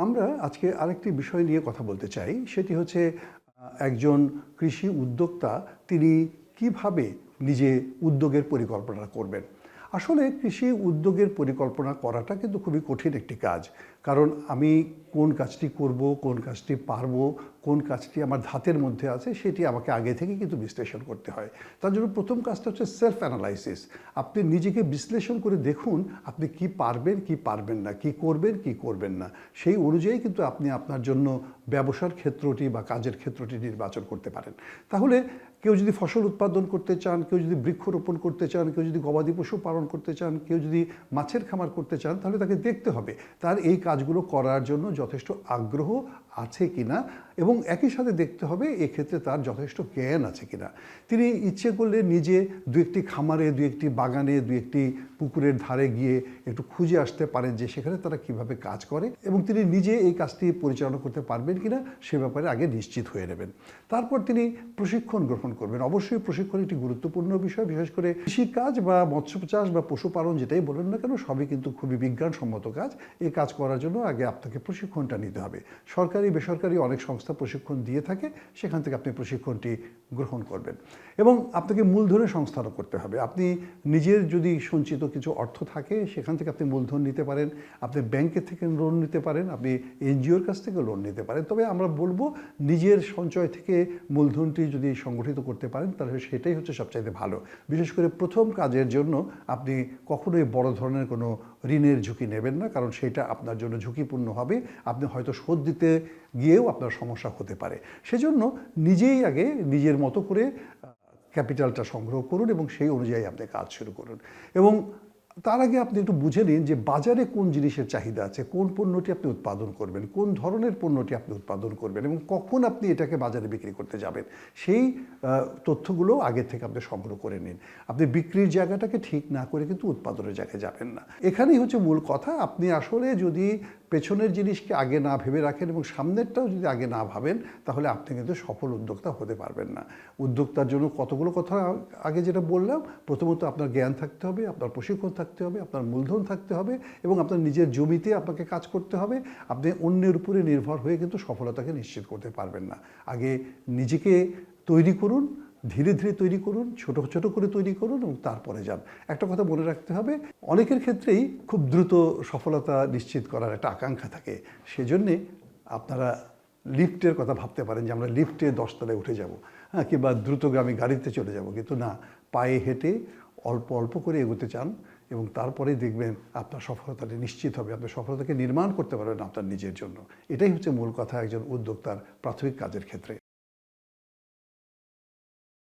আমরা আজকে আরেকটি বিষয় নিয়ে কথা বলতে চাই। সেটি হচ্ছে একজন কৃষি উদ্যোক্তা তিনি কীভাবে নিজে উদ্যোগের পরিকল্পনা করবেন? আসলে কৃষি উদ্যোগের পরিকল্পনা করাটা কিন্তু খুবই কঠিন একটি কাজ। কারণ আমি কোন কাজটি করব, কোন কাজটি পারব, কোন কাজটি আমার ধাতের মধ্যে আছে, সেটি আমাকে আগে থেকে কিন্তু বিশ্লেষণ করতে হয়। তার জন্য প্রথম কাজটা হচ্ছে সেলফ অ্যানালাইসিস আপনি নিজেকে বিশ্লেষণ করে দেখুন, আপনি কি পারবেন কি পারবেন না, কি করবেন কি করবেন না। সেই অনুযায়ী কিন্তু আপনি আপনার জন্য ব্যবসার ক্ষেত্রটি বা কাজের ক্ষেত্রটি নির্বাচন করতে পারেন। তাহলে কেউ যদি ফসল উৎপাদন করতে চান, কেউ যদি বৃক্ষরোপণ করতে চান, কেউ যদি গবাদি পশু পালন করতে চান, কেউ যদি মাছের খামার করতে চান, তাহলে তাকে দেখতে হবে। তার এই কাজগুলো করার জন্য যথেষ্ট আগ্রহ আছে কি না এবং একই সাথে দেখতে হবে এক্ষেত্রে তার যথেষ্ট জ্ঞান আছে কি না তিনি ইচ্ছে করলে নিজে দু একটি খামারে, দু একটি বাগানে, দু একটি পুকুরের ধারে গিয়ে একটু খুঁজে আসতে পারেন যে সেখানে তারা কীভাবে কাজ করে এবং তিনি নিজে এই কাজটি পরিচালনা করতে পারবেন কিনা সে ব্যাপারে আগে নিশ্চিত হয়ে নেবেন। তারপর তিনি প্রশিক্ষণ গ্রহণ করবেন। অবশ্যই প্রশিক্ষণ একটি গুরুত্বপূর্ণ বিষয়, বিশেষ করে কৃষিকাজ বা মৎস্য চাষ বা পশুপালন যেটাই বলেন না কেন, সবই কিন্তু খুবই বিজ্ঞানসম্মত কাজ। এই কাজ করার জন্য আগে আপনাকে প্রশিক্ষণটা নিতে হবে। সরকারি, বেসরকারি অনেক সংস্থা প্রশিক্ষণ দিয়ে থাকে, সেখান থেকে আপনি প্রশিক্ষণটি গ্রহণ করবেন। এবং আপনাকে মূলধনের সংস্থানও করতে হবে। আপনি নিজের যদি সঞ্চিত কিছু অর্থ থাকে, সেখান থেকে আপনি মূলধন নিতে পারেন, আপনি ব্যাংকের থেকে লোন নিতে পারেন, আপনি এনজিওর কাছ থেকে লোন নিতে পারেন। তবে আমরা বলব, নিজের সঞ্চয় থেকে মূলধনটি যদি সংগঠিত করতে পারেন, তাহলে সেটাই হচ্ছে সবচাইতে ভালো। বিশেষ করে প্রথম কাজের জন্য আপনি কখনোই বড় ধরনের কোনো ঋণের ঝুঁকি নেবেন না, কারণ সেটা আপনার জন্য ঝুঁকিপূর্ণ হবে। আপনি হয়তো শোধ দিতে গিয়েও আপনার সমস্যা হতে পারে। সেজন্য নিজেই আগে নিজের মতো করে ক্যাপিটালটা সংগ্রহ করুন এবং সেই অনুযায়ী আপনি কাজ শুরু করুন। এবং তার আগে আপনি একটু বুঝে নিন যে বাজারে কোন জিনিসের চাহিদা আছে, কোন পণ্যটি আপনি উৎপাদন করবেন, কোন ধরনের পণ্যটি আপনি উৎপাদন করবেন এবং কখন আপনি এটাকে বাজারে বিক্রি করতে যাবেন, সেই তথ্যগুলো আগে থেকে আপনি সংগ্রহ করে নিন। আপনি বিক্রির জায়গাটাকে ঠিক না করে কিন্তু উৎপাদনের জায়গায় যাবেন না। এখানেই হচ্ছে মূল কথা, আপনি আসলে যদি পেছনের জিনিসকে আগে না ভেবে রাখেন এবং সামনেরটাও যদি আগে না ভাবেন, তাহলে আপনি কিন্তু সফল উদ্যোক্তা হতে পারবেন না। উদ্যোক্তার জন্য কতগুলো কথা আগে যেটা বললাম, প্রথমত আপনার জ্ঞান থাকতে হবে, আপনার প্রশিক্ষণ থাকতে হবে, আপনার মূলধন থাকতে হবে এবং আপনার নিজের জমিতে আপনাকে কাজ করতে হবে। আপনি অন্যের উপরে নির্ভর হয়ে কিন্তু সফলতাকে নিশ্চিত করতে পারবেন না। আগে নিজেকে তৈরি করুন, ধীরে ধীরে তৈরি করুন, ছোট ছোট করে তৈরি করুন এবং তারপরে যান। একটা কথা মনে রাখতে হবে, অনেকের ক্ষেত্রেই খুব দ্রুত সফলতা নিশ্চিত করার একটা আকাঙ্ক্ষা থাকে। সেজন্যে আপনারা লিফটের কথা ভাবতে পারেন যে আমরা লিফটে দশতলায় উঠে যাব হ্যাঁ কিংবা দ্রুতগামী গাড়িতে চলে যাব। কিন্তু না, পায়ে হেঁটে অল্প অল্প করে এগোতে চান এবং তারপরেই দেখবেন আপনার সফলতাটি নিশ্চিত হবে। আপনি সফলতাকে নির্মাণ করতে পারবেন আপনার নিজের জন্য। এটাই হচ্ছে মূল কথা একজন উদ্যোক্তার প্রাথমিক কাজের ক্ষেত্রে।